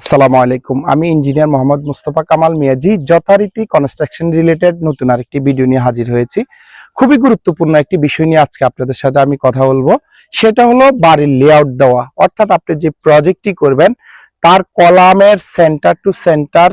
আসসালামু আলাইকুম। আমি ইঞ্জিনিয়ার মোহাম্মদ মুস্তফা কামাল মিয়াজি, যথারীতি কনস্ট্রাকশন রিলেটেড নতুন আরেকটি ভিডিও নিয়ে হাজির হয়েছি। খুবই গুরুত্বপূর্ণ একটি বিষয় নিয়ে আজকে আপনাদের সাথে আমি কথা বলব। সেটা হলো বাড়ির লেআউট দেওয়া। অর্থাৎ আপনি যে প্রজেক্টটি করবেন, তার কলামের সেন্টার টু সেন্টার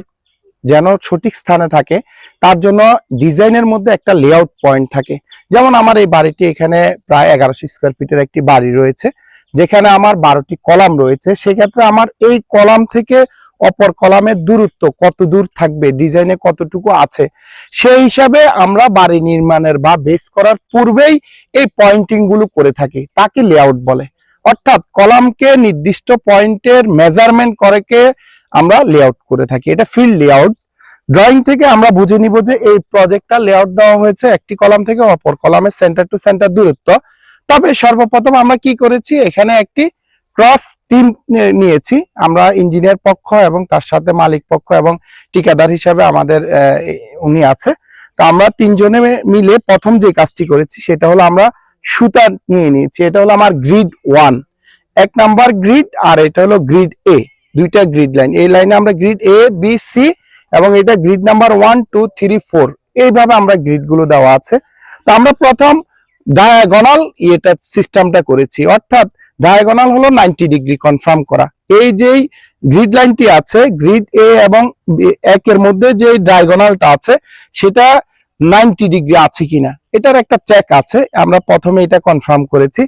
যেন সঠিক স্থানে থাকে, তার জন্য ডিজাইনের মধ্যে একটা লেআউট পয়েন্ট থাকে। যেমন আমার এই বাড়িটি এখানে প্রায় এগারোশো স্কোয়ার ফিটের একটি বাড়ি রয়েছে। যেখানে আমার বারোটি কলাম রয়েছে, সেক্ষেত্রে আমার এই কলাম থেকে অপর কলামের দূরত্ব কত দূর থাকবে, ডিজাইনে কতটুকু আছে, সেই হিসাবে আমরা বাড়ি নির্মাণের বা বেস করার পূর্বেই এই পয়েন্টিংগুলো করে থাকি, তাকে লেআউট বলে। অর্থাৎ কলামকে নির্দিষ্ট পয়েন্টের মেজারমেন্ট করেকে আমরা লেআউট করে থাকি, এটা ফিল্ড লেআউট ড্রয়িং থেকে আমরা বুঝে নিব যে এই প্রজেক্টটা লেআউট দেওয়া হয়েছে একটি কলাম থেকে অপর কলামের সেন্টার টু সেন্টার দূরত্ব। তবে সর্বপ্রথম আমরা কি করেছি? এখানে একটি ক্রস টিম নিয়েছি। আমরা ইঞ্জিনিয়ার পক্ষ এবং তার সাথে মালিক পক্ষ এবং ঠিকাদার হিসাবে আমাদের উনি আছে। তো আমরা তিনজনে মিলে প্রথম যে কাজটি করেছি সেটা হলো আমরা সুতা নিয়ে নিয়েছি। এটা হলো আমার গ্রিড ওয়ান। এক নাম্বার গ্রিড আর এটা হলো গ্রিড এ। দুইটা গ্রিড লাইন। এই লাইনে আমরা গ্রিড এ, বি, সি এবং এটা grid number one, two, three, four. এইভাবে আমরা গ্রিডগুলো দেওয়া আছে। তো আমরা প্রথম ডায়াগোনাল এটা সিস্টেমটা করেছি। অর্থাৎ ডায়াগোনাল হলো নাইনটি ডিগ্রি কনফার্ম করা। এই যেই গ্রিড লাইনটি আছে, গ্রিড এ এবং একের মধ্যে যে ডায়াগোনালটা আছে, সেটা নাইনটি ডিগ্রি আছে কিনা, এটার একটা চেক আছে। আমরা প্রথমে এটা কনফার্ম করেছি।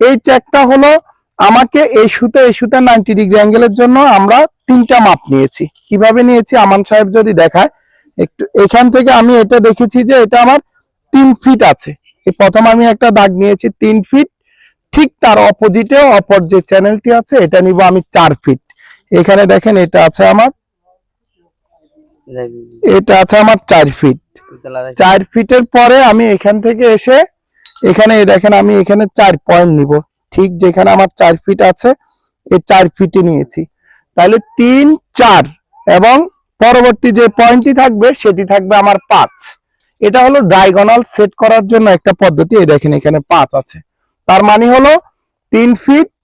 এই চেকটা হলো আমাকে এই সুতে এই সুতে নাইনটি ডিগ্রি অ্যাঙ্গেলের জন্য আমরা তিনটা মাপ নিয়েছি। কীভাবে নিয়েছি? আমান সাহেব যদি দেখায়, একটু এখান থেকে আমি এটা দেখেছি যে এটা আমার তিন ফিট আছে। এই প্রথম আমি একটা দাগ নিয়েছি তিন ফিট ঠিক তার অপোজিটে অপর যে চ্যানেলটি আছে, এটা নিব আমি চার ফিট এখানে দেখেন এটা আছে আমার, এটা আছে আমার চার ফিট চার ফিটের পরে আমি এখান থেকে এসে, এখানে দেখেন আমি এখানে চার পয়েন্ট নিব। ঠিক যেখানে আমার চার ফিট আছে, এই চার ফিটে নিয়েছি। তাহলে তিন, চার এবং পরবর্তী যে পয়েন্টটি থাকবে, সেটি থাকবে আমার পাঁচ। এটা হলো ডায়াগোনাল সেট করার জন্য একটা পদ্ধতি, এই দেখেন এখানে পাঁচ আছে। তার মানে হলো তিন ফিট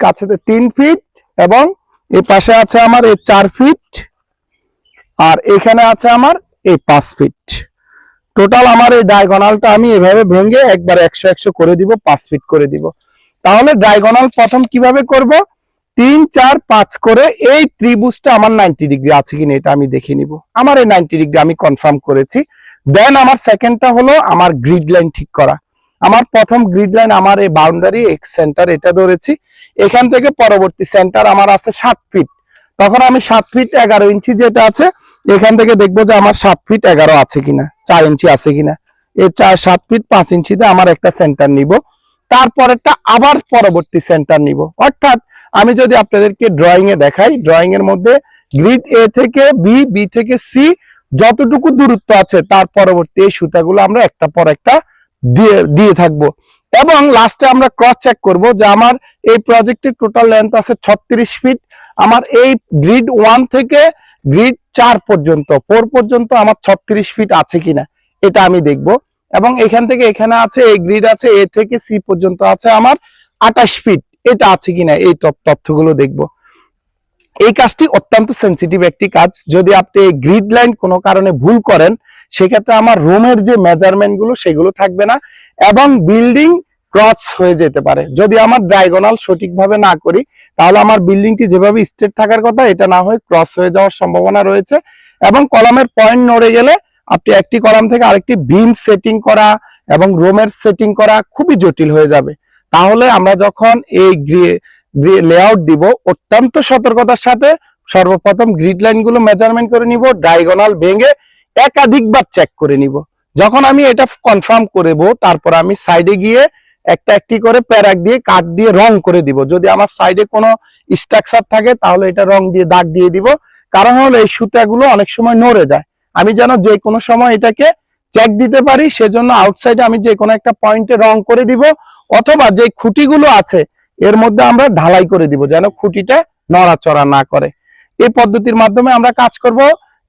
কাছেতে তিন ফিট এবং এই পাশে আছে আমার এই চার ফিট আর এখানে আছে আমার এই পাঁচ ফিট টোটাল আমার এই ডায়াগোনালটা আমি এভাবে ভেঙে একবার একশো একশো করে দিব, পাঁচ ফিট করে দিব। তাহলে ডায়াগোনাল প্রথম কীভাবে করব? তিন, চার, পাঁচ করে এই ত্রিভুজটা আমার নাইনটি ডিগ্রি আছে কিনা এটা আমি দেখে নিব। আমার এই নাইনটি ডিগ্রি আমি কনফার্ম করেছি। দেন আমার সেকেন্ডটা হলো আমার গ্রিড লাইন ঠিক করা। আমার প্রথম গ্রিড লাইন আমার এই বাউন্ডারি এক্স সেন্টার এটা ধরেছি। এখান থেকে পরবর্তী সেন্টার আমার আছে সাত ফিট তখন আমি সাত ফিট এগারো ইঞ্চি যেটা আছে, এখান থেকে দেখব যে আমার সাত ফিট এগারো আছে কিনা, চার ইঞ্চি আছে কিনা। এই চার, সাত ফিট পাঁচ ইঞ্চিতে আমার একটা সেন্টার নিব। তারপরেরটা আবার পরবর্তী সেন্টার নিব। অর্থাৎ আমি যদি আপনাদেরকে ড্রয়িং এ দেখাই ড্রয়িং এর মধ্যে গ্রিড এ থেকে বি বি থেকে সি যতটুকু দূরত্ব আছে, তার পরবর্তী এই সুতাগুলো আমরা একটা পর একটা দিয়ে দিয়ে থাকব। এবং লাস্টে আমরা ক্রস চেক করব যে আমার এই প্রজেক্টের টোটাল লেন্থ আছে ছত্রিশ ফিট আমার এই গ্রিড ওয়ান থেকে গ্রিড চার পর্যন্ত ফোর পর্যন্ত আমার ছত্রিশ ফিট আছে কিনা, এটা আমি দেখব। এবং এখান থেকে এখানে আছে, এই গ্রিড আছে, এ থেকে সি পর্যন্ত আছে আমার আঠাশ ফিট এটা আছে কিনা, এই তথ্যগুলো দেখব। এই কাজটি অত্যন্ত সেন্সিটিভ একটি কাজ। যদি আপনি গ্রিড লাইন কোনো কারণে ভুল করেন, সেক্ষেত্রে আমার রুমের যে মেজারমেন্টগুলো, সেগুলো থাকবে না এবং বিল্ডিং ক্রস হয়ে যেতে পারে। যদি আমার ডায়াগোনাল সঠিকভাবে না করি, তাহলে আমার বিল্ডিংটি যেভাবে স্ট্রেট থাকার কথা, এটা না হয়ে ক্রস হয়ে যাওয়ার সম্ভাবনা রয়েছে এবং কলামের পয়েন্ট নড়ে গেলে আপনি একটি কলাম থেকে আরেকটি বিম সেটিং করা এবং রুমের সেটিং করা খুবই জটিল হয়ে যাবে। তাহলে আমরা যখন এই লেআউট দিব। অত্যন্ত সতর্কতার সাথে সর্বপ্রথম গ্রিড লাইনগুলো মেজারমেন্ট করে নিব ডায়াগোনাল ভেঙে একাধিকবার চেক করে নিব। যখন আমি এটা কনফার্ম করব তারপর আমি সাইডে গিয়ে একটা একটি করে প্যারাক দিয়ে কাঠ দিয়ে রং করে দিব। যদি আমার সাইডে কোনো স্ট্রাকচার থাকে, তাহলে এটা রং দিয়ে, দাগ দিয়ে দিব। কারণ হলো এই সুতাগুলো অনেক সময় নড়ে যায়। আমি যেন যে কোনো সময় এটাকে চেক দিতে পারি, সেজন্য আউটসাইডে আমি যে কোনো একটা পয়েন্টে রং করে দিব, অথবা যে খুঁটিগুলো আছে এর মধ্যে আমরা ঢালাই করে দিব যেন খুঁটিটা নড়াচড়া না করে। এই পদ্ধতির মাধ্যমে আমরা কাজ করব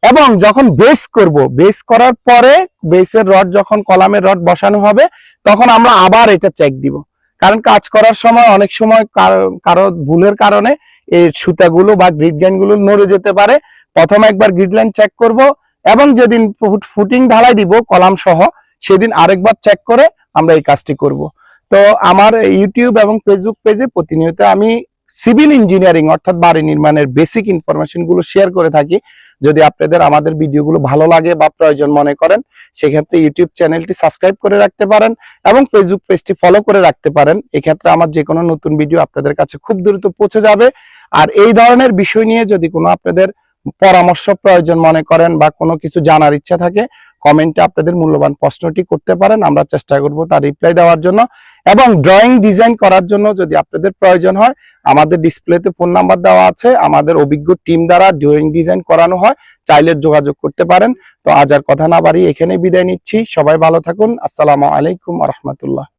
এবং যখন বেস করব বেস করার পরে বেসের রড যখন কলামের রড বসানো হবে, তখন আমরা আবার এটা চেক দিব। কারণ কাজ করার সময় অনেক সময় কার- ভুলের কারণে এই সুতাগুলো বা গ্রিডগুলো নড়ে যেতে পারে। প্রথমে একবার গ্রিড লাইন চেক করব এবং যেদিন ফুটিং ঢালাই দিব, কলাম সহ, সেদিন আরেকবার চেক করে আমরা এই কাজটি করব। তো আমার ইউটিউব এবং ফেসবুক পেজে প্রতিনিয়ত আমি সিভিল ইঞ্জিনিয়ারিং অর্থাৎ বাড়ি নির্মাণের বেসিক ইনফরমেশনগুলো শেয়ার করে থাকি। যদি আপনাদের আমাদের ভিডিওগুলো ভালো লাগে বা প্রয়োজন মনে করেন, সেক্ষেত্রে ইউটিউব চ্যানেলটি সাবস্ক্রাইব করে রাখতে পারেন এবং ফেসবুক পেজটি ফলো করে রাখতে পারেন। এক্ষেত্রে আমার যে কোনো নতুন ভিডিও আপনাদের কাছে খুব দ্রুত পৌঁছে যাবে। আর এই ধরনের বিষয় নিয়ে যদি কোনো আপনাদের পরামর্শ প্রয়োজন মনে করেন বা কোনো কিছু জানার ইচ্ছা থাকে কমেন্টে আপনাদের মূল্যবান প্রশ্নটি করতে পারেন, আমরা চেষ্টা করব তার রিপ্লাই দেওয়ার জন্য। এবং ড্রয়িং ডিজাইন করার জন্য যদি আপনাদের প্রয়োজন হয়, আমাদের ডিসপ্লেতে ফোন নাম্বার দেওয়া আছে, আমাদের অভিজ্ঞ টিম দ্বারা ড্রয়িং ডিজাইন করানো হয়, চাইলে যোগাযোগ করতে পারেন। তো আজ আর কথা না বাড়ি এখানে বিদায় নিচ্ছি। সবাই ভালো থাকুন। আসসালামু আলাইকুম রহমতুল্লাহ।